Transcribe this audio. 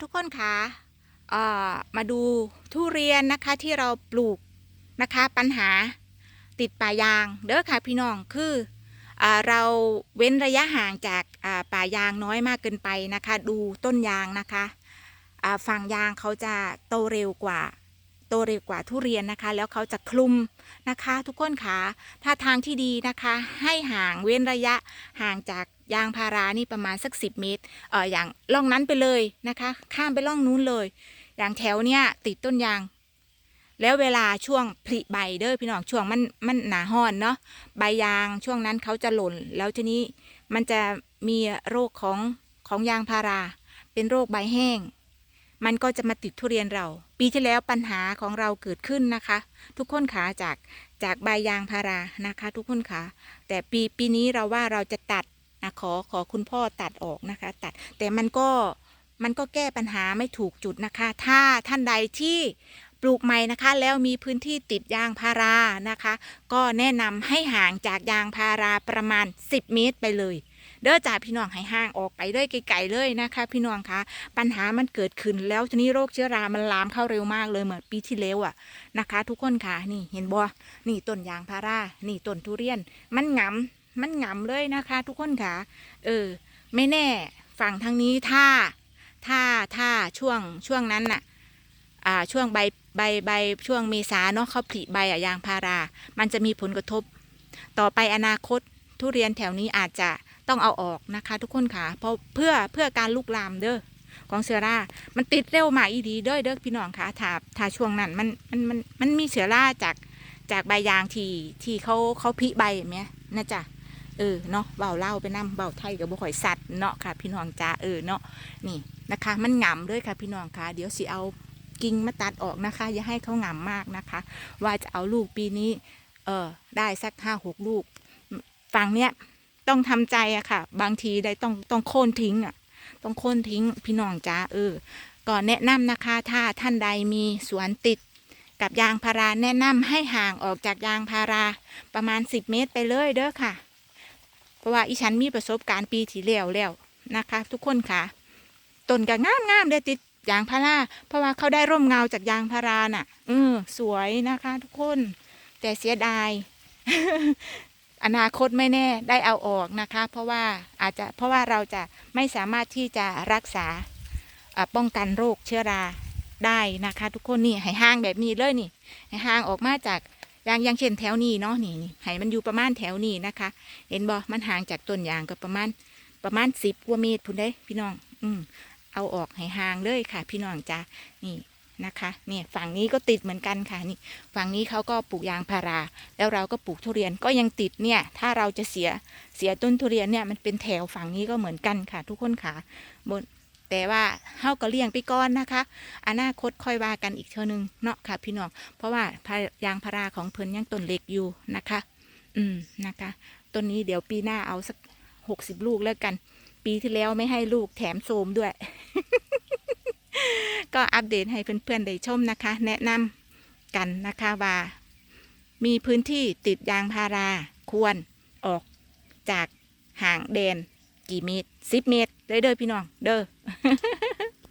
ทุกคนค่ะมาดูทุเรียนนะคะที่เราปลูกนะคะปัญหาติดป่ายางเด้อค่ะพี่น้องคืออเราเว้นระยะห่างจากป่ายางน้อยมากเกินไปนะคะ ดูต้นยางนะคะฝั่งยางเขาจะโตเร็วกว่าโตเร็วกว่าทุเรียนนะคะ แล้วเขาจะคลุมนะคะ ทุกคนค่ะถ้าทางที่ดีนะคะ ให้ห่างเว้นระยะห่างจาก ยางพารานี่ประมาณสัก 10 เมตรเอออย่างล่องนั้นไปเลยนะคะ ข้ามไปล่องนู้นเลย อย่างแถวเนี้ยติดต้นยาง แล้วเวลาช่วงผลิใบเด้อพี่น้องช่วงมันมันหนาห้อนเนาะใบยางช่วงนั้นเขาจะหล่น แล้วทีนี้มันจะมีโรคของของยางพารา เป็นโรคใบแห้ง มันก็จะมาติดทุเรียนเรา ปีที่แล้วปัญหาของเราเกิดขึ้นนะคะ ทุกคนขาจากจากใบยางพารานะคะ ทุกคนขาแต่ปีปีนี้เราว่าเราจะตัด นะขอขอคุณพ่อตัดออกนะคะ ตัดแต่มันก็มันก็แก้ปัญหาไม่ถูกจุดนะคะ ถ้าท่านใดที่ปลูกใหม่นะคะ แล้วมีพื้นที่ติดยางพารานะคะ ก็แนะนำให้ห่างจากยางพาราประมาณ 10 เมตรไปเลย เด้อจ่าพี่น้องให้ห่างออกไปเลยไกลๆเลยนะคะ พี่น้องคะปัญหามันเกิดขึ้นแล้วทีนี้โรคเชื้อรามันลามเข้าเร็วมากเลยเหมือนปีที่แล้วอะนะคะ ทุกคนค่ะนี่เห็นบ่นี่ต้นยางพารานี่ต้นทุเรียนมันหงำ มันหงำเลยนะคะ ทุกคนค่ะ เออ ไม่แน่ฝั่งทางนี้ถ้าถ้าถ้าช่วงช่วงนั้นน่ะ อ่าช่วงใบใบใบช่วงเมษาเนาะเขาผลิใบอะยางพารา มันจะมีผลกระทบ ต่อไปอนาคตทุเรียนแถวนี้อาจจะต้องเอาออกนะคะ ทุกคนค่ะเพราะเพื่อเพื่อการลุกลามเด้อของเสือรา มันติดเร็วมากอีดีเด้อเด้อพี่น้องค่ะถ้าถ้าช่วงนั้นมันมันมันมันมีเสือราจากจากใบยางที่ที่เขาเขาผลิใบเนี้ยนะจ๊ะ เออเนาะเบาเล่าไปนํเบาไทยกับบ่ข่อยสัตว์เนาะค่ะ พี่น้องจ้าเออเนาะนี่นะคะ มันหงำด้วยค่ะพี่น้องค่ะ เดี๋ยวสิเอากิ่งมาตัดออกนะคะ อย่าให้เขาหงำมากนะคะ ว่าจะเอาลูกปีนี้ เออได้สักห้าหกลูกฝั่งเนี้ยต้องทำใจอะค่ะ บางทีได้ต้องต้องโค่นทิ้งอะต้องโค่นทิ้งพี่น้องจ้าเออก็แนะนำนะคะ ถ้าท่านใดมีสวนติดกับยางพาราแนะนำให้ห่างออกจากยางพาราประมาณ 10 เมตรไปเลยเด้อค่ะ เพราะว่าอีฉันมีประสบการณ์ปีที่แล้วแล้วนะคะ ทุกคนค่ะต้นก็งามงามๆเลยติดยางพาราเพราะว่าเขาได้ร่มเงาจากยางพาราน่ะเออสวยนะคะ ทุกคน แต่เสียดาย อนาคตไม่แน่ได้เอาออกนะคะ เพราะว่าอาจจะเพราะว่าเราจะไม่สามารถที่จะรักษาป้องกันโรคเชื้อราได้นะคะ ทุกคนนี่ให้ห่างแบบนี้เลยนี่ให้ห่างออกมาจาก อย่างอย่างเช่นแถวนี้เนาะนี่นี่ให้มันอยู่ประมาณแถวนี้นะคะ เห็นบ่มันห่างจากต้นยางก็ประมาณประมาณสิบกว่าเมตรพุ่นได้พี่น้อง อืมเอาออกให้ห่างเลยค่ะ พี่น้องจ้านี่นะคะเนี่ยฝั่งนี้ก็ติดเหมือนกันค่ะนี่ฝั่งนี้เขาก็ปลูกยางพารา แล้วเราก็ปลูกทุเรียนก็ยังติดเนี่ย ถ้าเราจะเสียเสียต้นทุเรียนเนี่ยมันเป็นแถวฝั่งนี้ก็เหมือนกันค่ะ ทุกคนค่ะบน แต่ว่าเฮาก็เลี้ยงไปก่อนนะคะ อนาคตค่อยว่ากันอีกเท่านึงเนาะค่ะพี่น้องเพราะว่ายางพาราของเพิ่นยังต้นเล็กอยู่นะคะ อืมนะคะต้นนี้เดี๋ยวปีหน้าเอาสักหกสิบลูกแล้วกัน ปีที่แล้วไม่ให้ลูกแถมโสมด้วย ก็อัปเดตให้เพื่อนๆได้ชมนะคะ แนะนำกันนะคะว่ามีพื้นที่ติดยางพาราควรออกจากห่างแดน กี่เมตรสิบเมตรเลยเด้อพี่น้องเด้อ